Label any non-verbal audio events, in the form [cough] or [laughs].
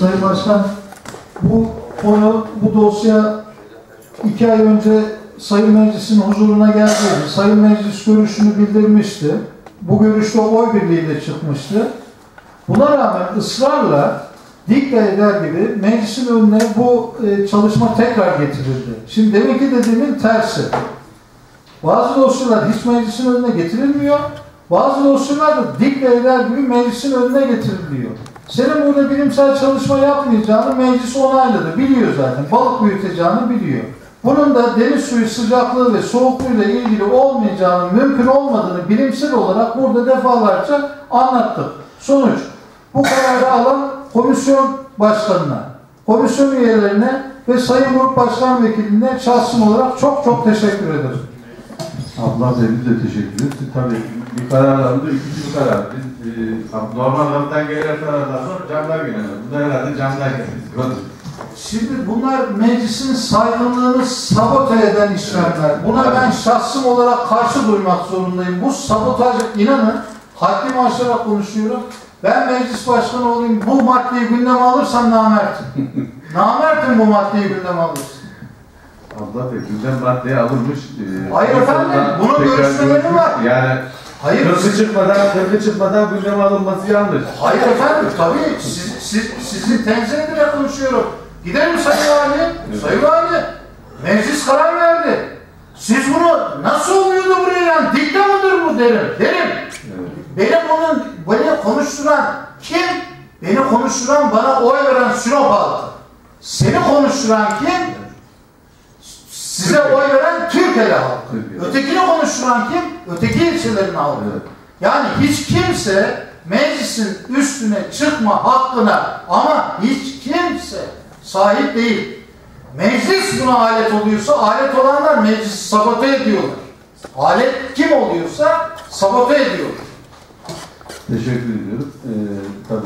Sayın Başkan, bu konu, bu dosya iki ay önce Sayın Meclis'in huzuruna geldi. Sayın Meclis görüşünü bildirmişti. Bu görüşte oy birliğiyle çıkmıştı. Buna rağmen ısrarla dikte eder gibi meclisin önüne bu e, çalışma tekrar getirildi. Şimdi demek ki dediğimin tersi. Bazı dosyalar hiç meclisin önüne getirilmiyor. Bazı dosyalar da dikte eder gibi meclisin önüne getiriliyor. Senin burada bilimsel çalışma yapmayacağını meclis onayladı. Biliyor zaten. Balık büyüteceğini biliyor. Bunun da deniz suyu sıcaklığı ve soğukluğuyla ilgili olmayacağını, mümkün olmadığını bilimsel olarak burada defalarca anlattık. Sonuç, bu kararı alan komisyon başkanına, komisyon üyelerine ve Sayın Grup Başkan Vekiline şahsım olarak çok çok teşekkür ederim. Allah verir de teşekkür ederiz. Tabii bir karar alındı, ikinci bir karar. Biz e, normal kapıdan gelen karardan sonra camdan gelen. Bu da herhalde camdan geldi. Şimdi bunlar meclisin saygınlığını sabote eden işlemler. Buna ben şahsım olarak karşı durmak zorundayım. Bu sabotaj inanın haddimi aşarak konuşuyorum. Ben meclis başkanı olayım bu maddeyi gündeme alırsam namertim. [laughs] namertim bu maddeyi gündeme alırsam. Verir. Gündem maddeye alınmış. E, Hayır en efendim, bunun görüşmeleri var. Yani Hayır, kırkı çıkmadan, kırkı çıkmadan gündeme alınması yanlış. hayır efendim tabii siz, siz, sizi tenzih ederek konuşuyorum. Gidelim Sayın Vali. Sayın Vali. Meclis karar verdi. Siz bunu nasıl oluyordu buraya yani? Dikte mıdır bu derim. Derim. Evet. Beni bunun, beni konuşturan kim? Beni konuşturan bana oy veren Sinop halkı. Seni konuşturan kim? Türkiye halkı. Ötekini konuşturan kim? Öteki ilçelerin halkı. Evet. Yani hiç kimse meclisin üstüne çıkma hakkına ama hiç kimse sahip değil. Meclis buna alet oluyorsa alet olanlar meclisi sabote ediyorlar. Alet kim oluyorsa sabote ediyorlar. Teşekkür ediyoruz. Ee, tabii